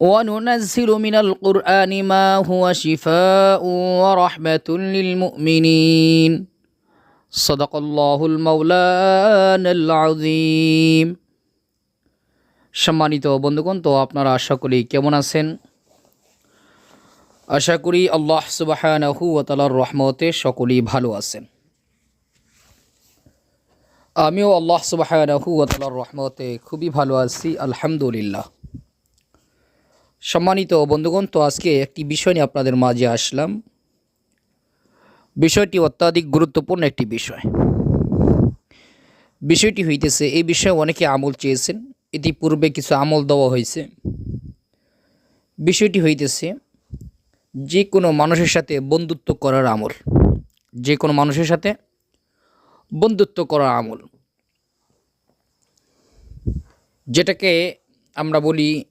وننزل من القرآن ما هو شفاء ورحمة للمؤمنين صدق الله المولانا العظيم সম্মানিত বন্ধুগণ তো আপনারা আশা করি কেমন আছেন আশা করি আল্লাহ সুবাহানাহু ও তালার রহমতে সকলেই ভালো আছেন আমিও আল্লাহ সুবাহানাহু ও তালার রহমতে খুবই ভালো আছি আলহামদুলিল্লাহ সম্মানিত বন্ধুগণ, তো আজকে একটি বিষয় নিয়ে আপনাদের মাঝে আসলাম। বিষয়টি অত্যাধিক গুরুত্বপূর্ণ একটি বিষয়। বিষয়টি হইতেছে, এই বিষয়ে অনেকে আমল চেয়েছেন, ইতিপূর্বে কিছু আমল দেওয়া হয়েছে। বিষয়টি হইতেছে, যে কোনো মানুষের সাথে বন্ধুত্ব করার আমল। যে কোনো মানুষের সাথে বন্ধুত্ব করার আমল। যেটাকে আমরা বলি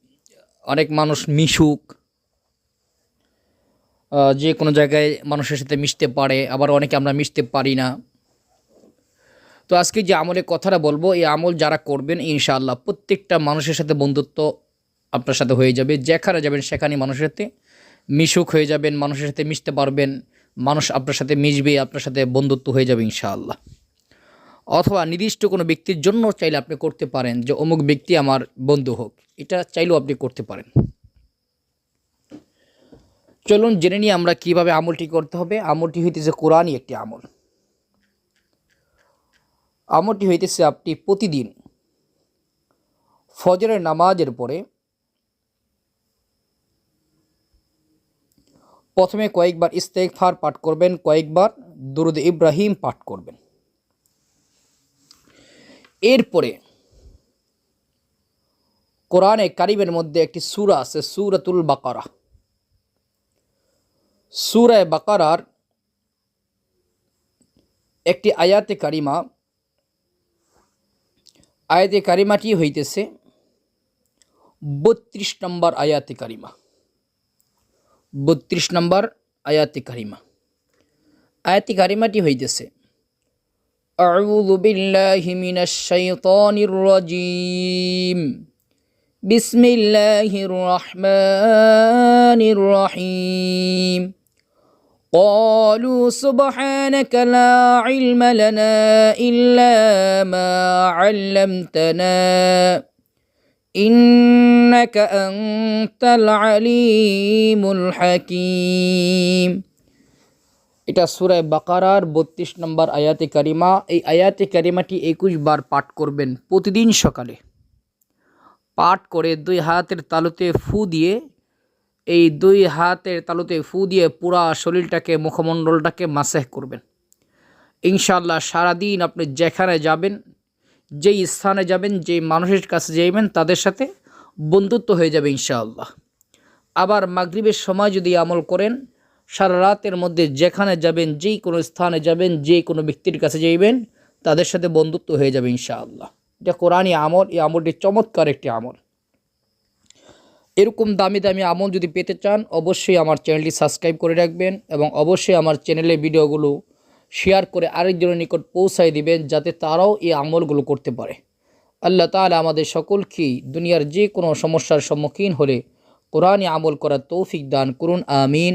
অনেক মানুষ মিশুক যে কোনো জায়গায় মানুষের সাথে মিশতে পারে, আবার অনেকে আমরা মিশতে পারি না। তো আজকে যে আমলের কথাটা বলব, এই আমল যারা করবেন, ইনশাআল্লাহ প্রত্যেকটা মানুষের সাথে বন্ধুত্ব আপনার সাথে হয়ে যাবে। যেখানে যাবেন সেখানে মানুষের সাথে মিশুক হয়ে যাবেন, মানুষের সাথে মিশতে পারবেন, মানুষ আপনার সাথে মিশবে, আপনার সাথে বন্ধুত্ব হয়ে যাবে, ইনশাআল্লাহ। অথবা নির্দিষ্ট কোনো ব্যক্তির জন্য চাইলে আপনি করতে পারেন যে অমুক ব্যক্তি আমার বন্ধু হোক, এটা চাইলেও আপনি করতে পারেন। চলুন জেনে নিয়ে আমরা কীভাবে আমলটি করতে হবে। আমলটি হইতেছে কোরআনই একটি আমল। আমলটি হইতেছে আপনি প্রতিদিন ফজরের নামাজের পরে প্রথমে কয়েকবার ইস্তেকফার পাঠ করবেন, কয়েকবার দুরুদ ইব্রাহিম পাঠ করবেন। এরপরে কোরআনে কারিমের মধ্যে একটি সূরা আছে, সূরাতুল বাকারা। সূরায় বাকারার একটি আয়াতে কারিমা, আয়াতে কারিমাটি হইতেছে বত্রিশ নম্বর আয়াতে কারিমা। বত্রিশ নম্বর আয়াতে কারিমা। আয়াতে কারিমাটি হইতেছে أعوذ بالله من الشيطان الرجيم. بسم الله الرحمن الرحيم. قالوا سبحانك لا علم لنا إلا ما علمتنا. إنك أنت العليم الحكيم. এটা সুরায় বাকারার বত্রিশ নম্বর আয়াতে কারিমা। এই আয়াতে কারিমাটি একুশ বার পাঠ করবেন প্রতিদিন সকালে। পাঠ করে দুই হাতের তালুতে ফু দিয়ে, এই দুই হাতের তালুতে ফু দিয়ে পুরা শরীরটাকে, মুখমণ্ডলটাকে মাসেহ করবেন। ইনশাল্লাহ সারাদিন আপনি যেখানে যাবেন, যেই স্থানে যাবেন, যেই মানুষের কাছে যাইবেন, তাদের সাথে বন্ধুত্ব হয়ে যাবে ইনশাআল্লাহ। আবার মাগরিবের সময় যদি আমল করেন সারা রাতের মধ্যে যেখানে যাবেন, যেই কোনো স্থানে যাবেন, যে কোনো ব্যক্তির কাছে যাইবেন, তাদের সাথে বন্ধুত্ব হয়ে যাবে ইনশাআল্লাহ। এটা কোরআনই আমল, এই আমলটি চমৎকার একটি আমল। এরকম দামি দামি আমল যদি পেতে চান, অবশ্যই আমার চ্যানেলটি সাবস্ক্রাইব করে রাখবেন এবং অবশ্যই আমার চ্যানেলে ভিডিওগুলো শেয়ার করে আরেকজনের নিকট পৌঁছায় দিবেন, যাতে তারাও এই আমলগুলো করতে পারে। আল্লাহ তাআলা আমাদের সকলকেই দুনিয়ার যে কোনো সমস্যার সম্মুখীন হলে কোরআনে আমল করার তৌফিক দান করুন, আমিন।